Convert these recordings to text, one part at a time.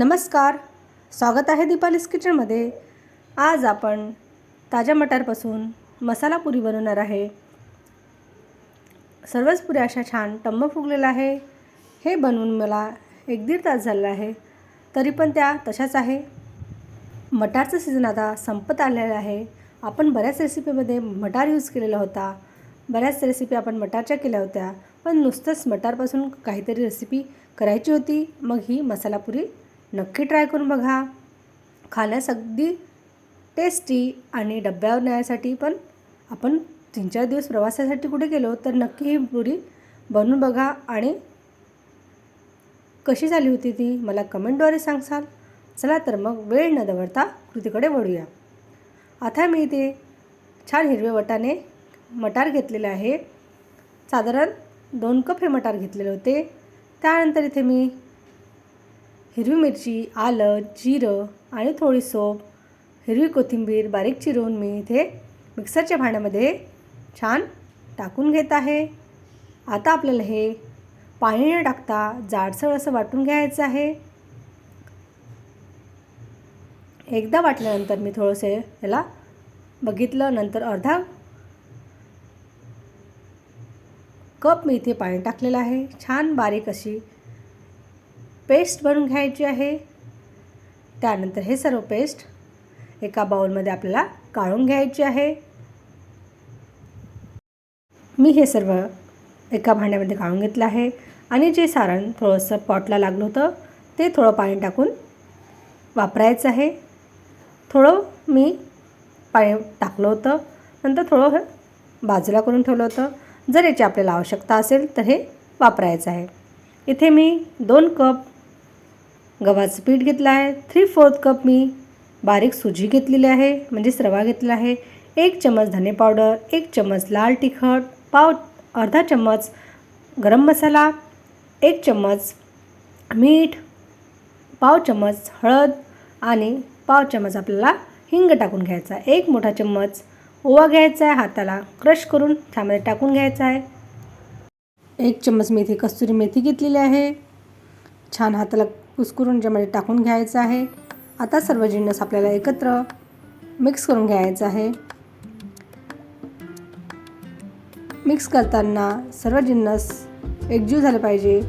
नमस्कार. स्वागत आहे दीपालीस किचनमध्ये. आज आपण ताज्या मटारपासून मसाला पुरी बनवणार आहे. सर्वच पुऱ्या अशा छान टंब फुगलेला आहे. हे बनवून मला एक दीड तास झालेला आहे. तरी पण त्या तशाच आहे. मटारचं सीझन आता संपत आलेलं आहे. आपण बऱ्याच रेसिपीमध्ये मटार यूज केलेला होता. बऱ्याच रेसिपी आपण मटारच्या केल्या होत्या. पण नुसतंच मटारपासून काहीतरी रेसिपी करायची होती. मग ही मसाला पुरी नक्की ट्राय करून बघा. खाण्यास अगदी टेस्टी आणि डब्यावर न्यायसाठी पण आपण तीन चार दिवस प्रवासासाठी कुठे गेलो तर नक्की ही पुरी बनवून बघा आणि कशी झाली होती ती मला कमेंटद्वारे सांगसाल. चला तर मग वेळ न दवडता कृतीकडे वळूया. आता मी इथे छान हिरवे वटाने मटार घेतलेले आहे. साधारण दोन कप हे मटार घेतलेले होते. त्यानंतर इथे मी हिरवी मिरची आलं जिरं आणि थोडी सोप हिरवी कोथिंबीर बारीक चिरून मी इथे मिक्सरच्या भांड्यामध्ये छान टाकून घेत आहे. आता आपल्याला हे पाणी न टाकता जाडसर असं वाटून घ्यायचं आहे. एकदा वाटल्यानंतर मी थोडंसं याला बघितलं नंतर अर्धा कप मी इथे पाणी टाकलेलं आहे. छान बारीक अशी पेस्ट बनवून घ्यायची आहे. त्यानंतर हे सर्व पेस्ट एका बाउलमध्ये आपल्याला काढून घ्यायची आहे. मी हे सर्व एका भांड्यामध्ये काढून घेतलं आहे. आणि जे सारण थोडंसं पॉटला लागलं होतं ते थोडं पाणी टाकून वापरायचं आहे. थोडं मी पाणी टाकलं होतं. नंतर थोडं बाजूला करून ठेवलं होतं. जर याची आपल्याला आवश्यकता असेल तर हे वापरायचं आहे. इथे मी दोन कप गव्हाचं पीठ घेतलं आहे. थ्री फोर्थ कप मी बारीक सुजी घेतलेली आहे. म्हणजेच रवा घेतलेला आहे. एक चम्मच धने पावडर एक चम्मच लाल तिखट पाव अर्धा चम्मच गरम मसाला एक चम्मच मीठ पाव चम्मच हळद आणि पाव चम्मच आपल्याला हिंग टाकून घ्यायचा एक मोठा चम्मच ओवा घ्यायचा आहे. हाताला क्रश करून त्यामध्ये टाकून घ्यायचा आहे. एक चम्मच मेथी कस्तुरी मेथी घेतलेली आहे. छान हाताला कुस्करून ज्यामध्ये टाकून घ्यायचं आहे. आता सर्व जिन्नस आपल्याला एकत्र मिक्स करून घ्यायचं आहे. मिक्स करताना सर्व जिन्नस एकजीव झाले पाहिजे.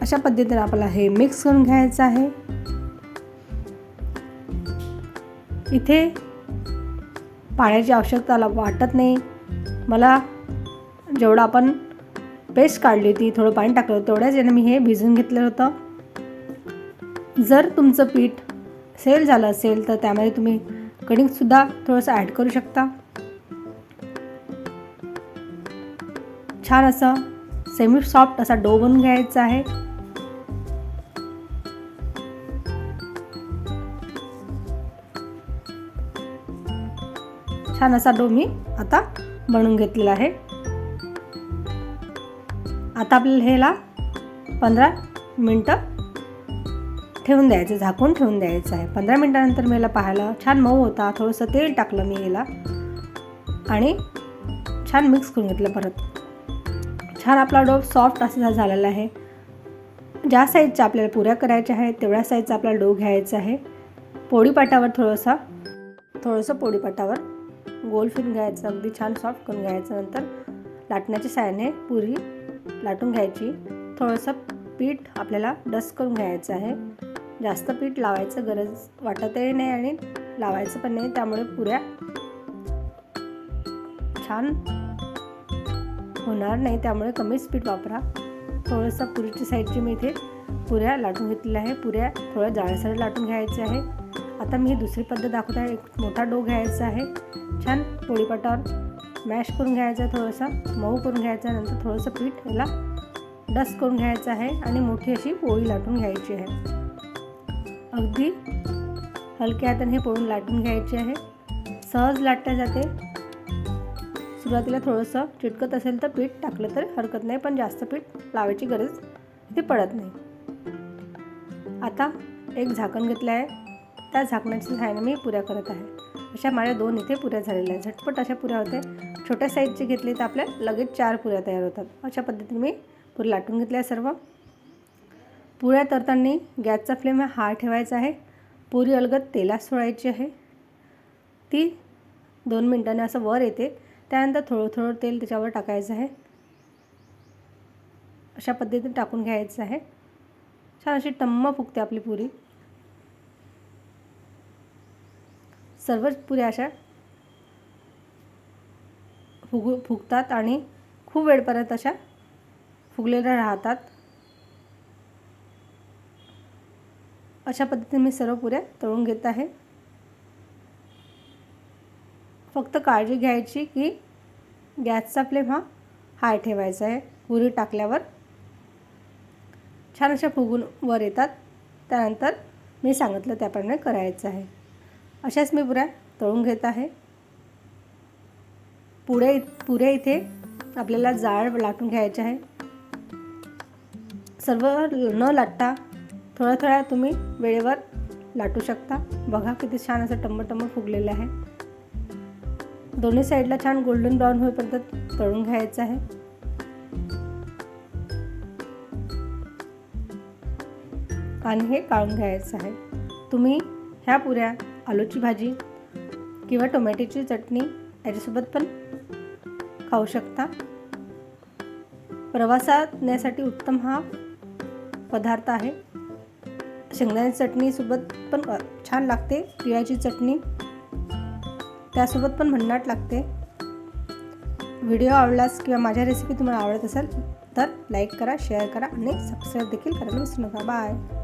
अशा पद्धतीने आपल्याला हे मिक्स करून घ्यायचं आहे. इथे पाण्याची आवश्यकता वाटत नाही. मला जेवढं आपण पेस्ट काढली होती थोडं पाणी टाकलं होतं तेवढ्याच यानं मी हे भिजून घेतलं होतं. जर तुमचं पीठ सेल झालं असेल तर त्यामध्ये तुम्ही कणिकसुद्धा थोडंसं ॲड करू शकता. छान असं सेमी सॉफ्ट असा डो बनवून घ्यायचा आहे. छान असा डो मी आता बनवून घेतलेला आहे. आता आपल्याला ह्याला पंधरा मिनटं ठेवून द्यायचं झाकून ठेवून द्यायचं आहे. पंधरा मिनटानंतर मी याला पाहायला छान मऊ होता. थोडंसं तेल टाकलं मी याला आणि छान मिक्स करून घेतलं परत. छान आपला डो सॉफ्ट असा झालेला आहे. ज्या साईजच्या आपल्याला पुऱ्या करायच्या आहेत तेवढ्या साईजचा आपला डो घ्यायचा आहे. पोळीपाटावर थोडंसं थोडंसं पोळीपाटावर गोल फिरून घ्यायचं अगदी छान सॉफ्ट करून घ्यायचं. नंतर लाटण्याच्या साह्याने पुरी लाटून घ्यायची. थोडंसं पीठ आपल्याला डस्ट करून घ्यायचं आहे. जास्त पीठ लावायचं गरज वाटतही नाही आणि लावायचं पण नाही त्यामुळे पुऱ्या छान होणार नाही त्यामुळे कमीच पीठ वापरा. थोडंसं पुरीच्या साईडची मी इथे पुऱ्या लाटून घेतलेल्या आहे. पुऱ्या थोड्या जाळसर लाटून घ्यायच्या आहे. आता मी दुसरी पद्धत दाखवत. आहे एक मोठा डो घ्यायचा आहे. छान पोळीपाटावर मॅश करून घ्यायचा थोडंसं मऊ करून घ्यायचा नंतर थोडंसं पीठ याला डस्ट करून घ्यायचं आहे आणि मोठी अशी पोळी लाटून घ्यायची आहे. अगदी हलक्या हाताने हे पोळून लाटून घ्यायची आहे. सहज लाटल्या जाते. सुरुवातीला थोडंसं चिटकत असेल तर पीठ टाकलं तर हरकत नाही पण जास्त पीठ लावायची गरज ती पडत नाही. आता एक झाकण घेतलं आहे. त्या झाकणाच्या सहाय्याने मी पुऱ्या करत आहे. अशा माझ्या दोन इथे पुऱ्या झालेल्या आहेत. झटपट अशा पुऱ्या होते. छोट्या साईजचे घेतले तर आपल्या लगेच चार पुऱ्या तयार होतात. अशा पद्धतीने मी पुरी लाटून घेतल्या सर्व. पुऱ्या तरताना गॅसचा फ्लेम हा ठेवायचा आहे. पुरी अलगद तेलात सोडायची आहे. ती दोन मिनटाने असं वर येते. त्यानंतर थोडं थोडं तेल त्याच्यावर टाकायचं आहे. अशा पद्धतीने टाकून घ्यायचं आहे. छान अशी टम्म फुगते आपली पुरी. सर्वच पुऱ्या अशा फुगू फुगतात आणि खूप वेळपर्यंत अशा फुगलेल्या राहतात. अशा पद्धतीने मी सर्व पुऱ्या तळून घेत आहे. फक्त काळजी घ्यायची की गॅसचा फ्लेम हा हाय ठेवायचा आहे. पुरी टाकल्यावर छान अशा फुगून वर येतात. त्यानंतर मी सांगितलं त्याप्रमाणे करायचं आहे. अशाच मी पुऱ्या तळून घेत आहे. पुढे पुऱ्या इथे आपल्याला जाळ लाटून घ्यायचे आहे. सर्व न लाटता थोड्या थोड्या तुम्ही वेळेवर लाटू शकता. बघा किती छान असं टम्म फुगलेलं आहे. दोन्ही साईडला छान गोल्डन ब्राऊन होईपर्यंत तळून घ्यायचं आहे. आणि हे काढून घ्यायचं आहे. तुम्ही ह्या पुऱ्या आलूची भाजी किंवा टोमॅटोची चटणी याच्यासोबत पण खाऊ शकता. प्रवासात नेण्यासाठी उत्तम हा पदार्थ आहे. शेंगदाण्याची चटणीसोबत पण छान लागते. तिळाची चटणी त्यासोबत पण भन्नाट लागते. व्हिडिओ आवडलास किंवा माझ्या रेसिपी तुम्हाला आवडत असेल तर लाईक करा शेअर करा आणि सबस्क्राईब देखील करायला विसरू नका. बाय